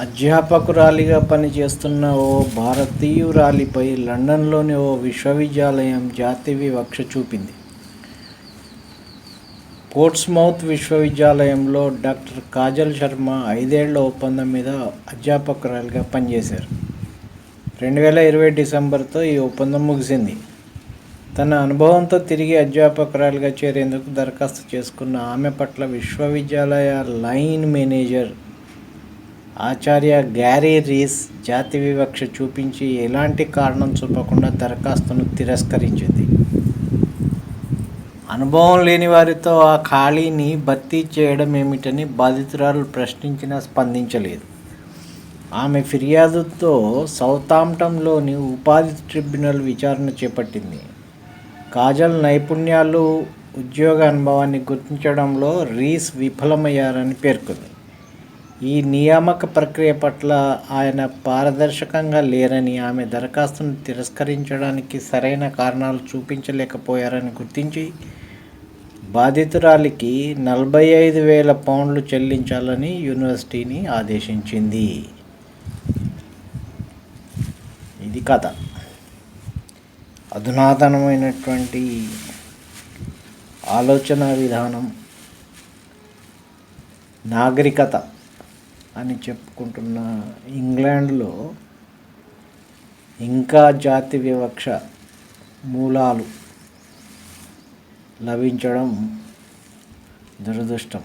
అధ్యాపకురాలిగా పనిచేస్తున్న ఓ భారతీయురాలిపై లండన్లోని ఓ విశ్వవిద్యాలయం జాతి వివక్ష చూపింది. పోర్ట్స్మౌత్ విశ్వవిద్యాలయంలో డాక్టర్ కాజల్ శర్మ ఐదేళ్ళ ఒప్పందం మీద అధ్యాపకురాలిగా పనిచేశారు. రెండు వేల ఇరవై డిసెంబర్తో ఈ ఒప్పందం ముగిసింది. తన అనుభవంతో తిరిగి అధ్యాపకురాలిగా చేరేందుకు దరఖాస్తు చేసుకున్న ఆమె పట్ల విశ్వవిద్యాలయ లైన్ మేనేజర్ ఆచార్య గ్యారీ రీస్ జాతి వివక్ష చూపించి ఎలాంటి కారణం చూపకుండా దరఖాస్తును తిరస్కరించింది. అనుభవం లేని వారితో ఆ ఖాళీని భర్తీ చేయడం ఏమిటని బాధితురాలు ప్రశ్నించినా స్పందించలేదు. ఆమె ఫిర్యాదుతో సౌతాంప్టంలోని ఉపాధి ట్రిబ్యునల్ విచారణ చేపట్టింది. కాజల్ నైపుణ్యాలు ఉద్యోగ అనుభవాన్ని గుర్తించడంలో రీస్ విఫలమయ్యారని పేర్కొంది. ఈ నియామక ప్రక్రియ పట్ల ఆయన పారదర్శకంగా లేరని ఆమె దరఖాస్తును తిరస్కరించడానికి సరైన కారణాలు చూపించలేకపోయారని గుర్తించి బాధితురాలికి నలభై ఐదు వేల పౌండ్లు చెల్లించాలని యూనివర్సిటీని ఆదేశించింది. ఇది కథ. అధునాతనమైనటువంటి ఆలోచన విధానం నాగరికత. అని చెప్పుకుంటున్న ఇంగ్లాండ్లో ఇంకా జాతి వివక్ష మూలాలు లభించడం దురదృష్టం.